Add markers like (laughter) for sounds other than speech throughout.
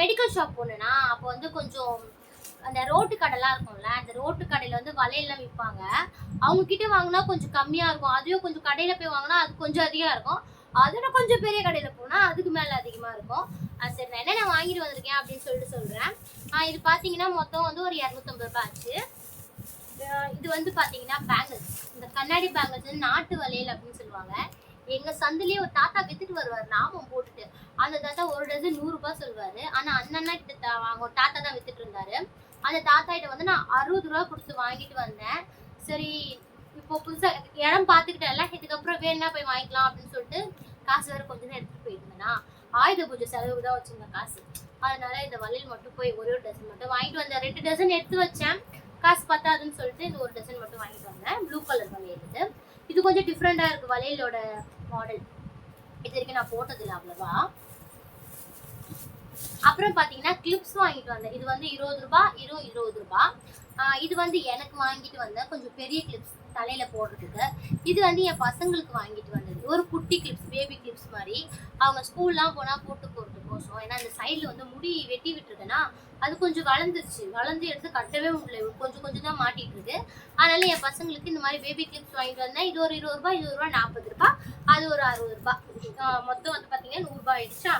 Medical shop போனேன்னா அப்போ வந்து கொஞ்சம் அந்த ரோட்டு கடைலாம் இருக்கும்ல அந்த ரோட்டு கடையில் வந்து வளையல்லாம் விற்பாங்க அவங்க கிட்ட வாங்கினா கொஞ்சம் கம்மியாக இருக்கும். அதுவே கொஞ்சம் கடையில் போய் வாங்கினா அது கொஞ்சம் அதிகமாக இருக்கும். அதோட கொஞ்சம் பெரிய கடையில் போனால் அதுக்கு மேலே அதிகமாக இருக்கும். அது சரி நான் என்னென்ன வாங்கிட்டு வந்திருக்கேன் அப்படின்னு சொல்லிட்டு சொல்கிறேன் இது பார்த்தீங்கன்னா மொத்தம் வந்து ஒரு இரநூத்தம்பது ரூபாய் ஆச்சு. இது வந்து பார்த்தீங்கன்னா பேங்கிள்ஸ். இந்த கண்ணாடி பேங்கிள்ஸ் நாட்டு வளையல் அப்படின்னு சொல்லுவாங்க. எங்கள் சந்திலேயே ஒரு தாத்தா வித்துட்டு வருவார். நாமம் போட்டு அந்த தாத்தா ஒரு டசன் நூறுரூபா சொல்லுவார் ஆனால் அண்ணன்னா கிட்ட தா- அவங்க தாத்தா தான் வித்துட்டு இருந்தாரு. அந்த தாத்தா கிட்ட வந்து நான் அறுபது ரூபா கொடுத்து வாங்கிட்டு வந்தேன். சரி இப்போ புதுசாக இடம் பார்த்துக்கிட்டேன்ல இதுக்கப்புறம் வேணா போய் வாங்கிக்கலாம் அப்படின்னு சொல்லிட்டு காசு வேறு கொஞ்சம் நேரம் எடுத்துகிட்டு போயிருந்தேன்னா ஆயுத பூஜை செலவு தான் வச்சிருந்தேன் காசு. அதனால இந்த வளையல் மட்டும் போய் ஒரே ஒரு டசன் மட்டும் வாங்கிட்டு வந்தேன். ரெண்டு டசன் எடுத்து வச்சேன். காசு பத்தாதுன்னு சொல்லிட்டு இந்த ஒரு டசன் மட்டும் வாங்கிட்டு வந்தேன். ப்ளூ கலர் வளையல் இது. இது கொஞ்சம் டிஃப்ரெண்ட்டாக இருக்குது வளையலோட மாடல் இது வரைக்கும் நான் போட்டதில்லை அவ்வளோவா. அப்புறம் பார்த்தீங்கன்னா கிளிப்ஸ் வாங்கிட்டு வந்தேன். இது வந்து இருபது ரூபா இரு இருபது ரூபா. இது வந்து எனக்கு வாங்கிட்டு வந்தேன் கொஞ்சம் பெரிய கிளிப்ஸ் தலையில போடுறதுக்கு. இது வந்து என் பசங்களுக்கு வாங்கிட்டு வந்தது. ஒரு குட்டி கிளிப்ஸ் பேபி கிளிப்ஸ் மாதிரி. அவங்க ஸ்கூல்லாம் போனால் போட்டு போகிறதுக்கோசம் ஏன்னா அந்த சைடில் வந்து முடி வெட்டி விட்டுருக்கேன்னா அது கொஞ்சம் வளர்ந்துருச்சு. வளர்ந்து எடுத்து கட்டவே முடியல. கொஞ்சம் கொஞ்சம் தான் மாட்டிட்டு இருக்கு அதனால என் பசங்களுக்கு இந்த மாதிரி பேபி கிளிப்ஸ் வாங்கிட்டு வந்தேன். இது ஒரு இருபது ரூபாய் இருபது ரூபாய் நாற்பது ரூபாய் அது ஒரு அறுபது ரூபாய் மொத்தம் வந்து பார்த்தீங்கன்னா நூறுரூபா ஆயிடுச்சா?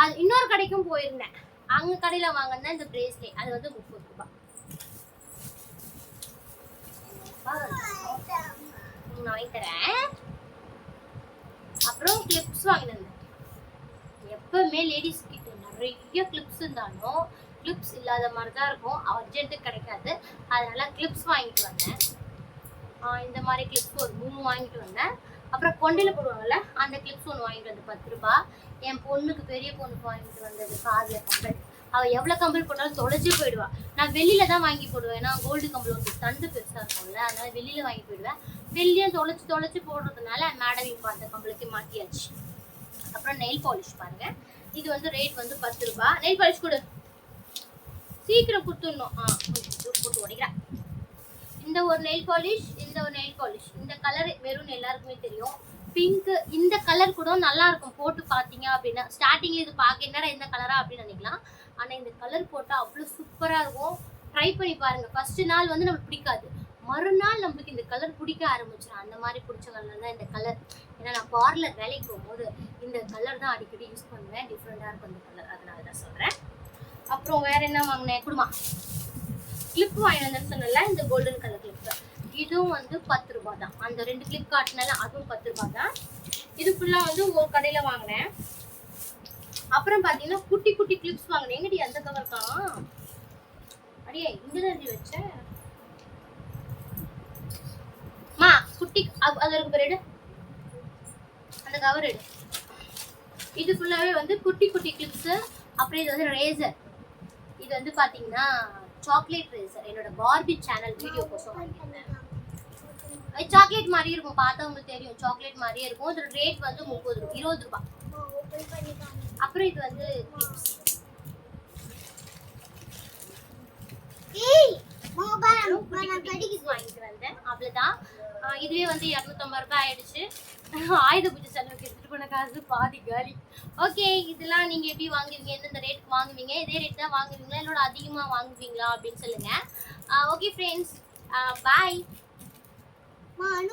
அது இன்னொரு கடைக்கும் போயிருந்தேன். அங்க கடையில வாங்கினா இந்த பிரேஸ்லெட் அது வந்து முப்பது ரூபாய். நான் வாங்கி தரேன். அப்புறம் கிளிப்ஸ் வாங்கினேன். எப்பவுமே லேடிஸ் கிட்ட நிறைய கிளிப்ஸ் இருந்தாலும் கிளிப்ஸ் இல்லாத மாதிரி தான் இருக்கும். அர்ஜென்ட்டுக்கு கிடைக்காது. அதனால கிளிப்ஸ் வாங்கிட்டு வந்தேன். இந்த மாதிரி கிளிப்ஸ் ஒரு மூணு வாங்கிட்டு வந்தேன். அப்புறம் கொண்டையில் போடுவாங்கல்ல அந்த கிளிப்ஸ் ஒன்று வாங்கிட்டு வந்து பத்து ரூபாய். என் பொண்ணுக்கு பெரிய பொண்ணுக்கு வாங்கிட்டு வந்தது காதில் கம்பல். அவள் எவ்வளோ கம்பல் போட்டாலும் தொலைச்சி போயிடுவா. நான் வெளியில தான் வாங்கி போடுவேன். ஏன்னா கோல்டு கம்பல் வந்து தண்டு பெருசாக இருக்கும்ல அதனால வெளியில வாங்கி போயிடுவேன். வெளியும் தொலைச்சி தொலைச்சி போடுறதுனால மேடம் இப்போ அந்த கம்பளுக்கு மாட்டியாச்சு. அப்புறம் நெயில் பாலிஷ் பாருங்க. இது வந்து ரேட் வந்து பத்து ரூபாய் நெயில் பாலிஷ் கொடு. சீக்கிரம் கொடுத்துடணும் ஆ போட்டு உடைக்கிறேன். இந்த ஒரு நெயில் பாலிஷ் இந்த ஒரு நெயில் பாலிஷ் இந்த கலர் வெறும் எல்லாருக்குமே தெரியும். பிங்க் இந்த கலர் கூட நல்லா இருக்கும் போட்டு பார்த்தீங்க அப்படின்னா ஸ்டார்டிங்ல இது பார்க்க என்னடா இந்த கலரா அப்படின்னு நினைக்கலாம். ஆனால் இந்த கலர் போட்டால் அவ்வளோ சூப்பராக இருக்கும். ட்ரை பண்ணி பாருங்க. ஃபர்ஸ்ட் நாள் வந்து நம்மளுக்கு பிடிக்காது. மறுநாள் நம்மளுக்கு இந்த கலர் பிடிக்க ஆரம்பிச்சிடும் அந்த மாதிரி பிடிச்ச கலர் தான் இந்த கலர் ஏன்னா நான் பார்லர் வேலைக்கு போகும்போது இந்த கலர் தான் அடிக்கடி யூஸ் பண்ணுவேன். டிஃப்ரெண்ட்டாக இருக்கும் இந்த கலர் அதனால தான் சொல்கிறேன் அப்புறம் வேற என்ன வாங்கினேன்? குடுமா. கிளிப் வாங்கி சொன்னல இந்த கோல்டன் கலர் கிளிப் இதுவும் வந்து பத்து ரூபாய் தான். அந்த ரெண்டு கிளிப் காட்டினால அதுவும் பத்து ரூபாய் தான். இது ஃபுல்லாக வந்து ஒரு கடையில் வாங்கினேன். அப்புறம் பார்த்தீங்கன்னா குட்டி குட்டி கிளிப்ஸ் வாங்கினேன். எங்கடி அந்த கவர் காணோம் அடியே இங்கே தான் வச்சேன் மா குட்டி அது இருக்கு பாரு எடு. அந்த கவர் எடு. இது ஃபுல்லாகவே வந்து குட்டி குட்டி கிளிப்ஸு அப்புறம் இது வந்து ரேசர் இது வந்து பார்த்தீங்கன்னா சாக்லேட் ரேசர் என்னோட பார்பி சேனல் வீடியோ கோசம் வாங்கியிருந்தேன். சாக்லேட் மாதிரி இருக்கும். பார்த்தவங்களுக்கு தெரியும். சாக்லேட் மாதிரியே இருக்கும். இதோட ரேட் வந்து முப்பது ரூபா இருபது ரூபாய் அப்புறம் இது வந்து வாங்கிட்டு வந்தேன். அவ்வளவுதான். ஆஹ் இதுவே வந்து இரநூத்தம்பது ரூபாய் ஆயிடுச்சு. (laughs) ஆயுத பூஜை செலவுக்கு எடுத்துட்டு போன காசு பாதி காலி. ஓகே இதெல்லாம் நீங்க எப்படி வாங்குவீங்க? எந்தெந்த ரேட்டுக்கு வாங்குவீங்க? இதே ரேட் தான் வாங்குவீங்களா? இல்லோட அதிகமா வாங்குவீங்களா? அப்படின்னு சொல்லுங்க. Okay friends bye 马路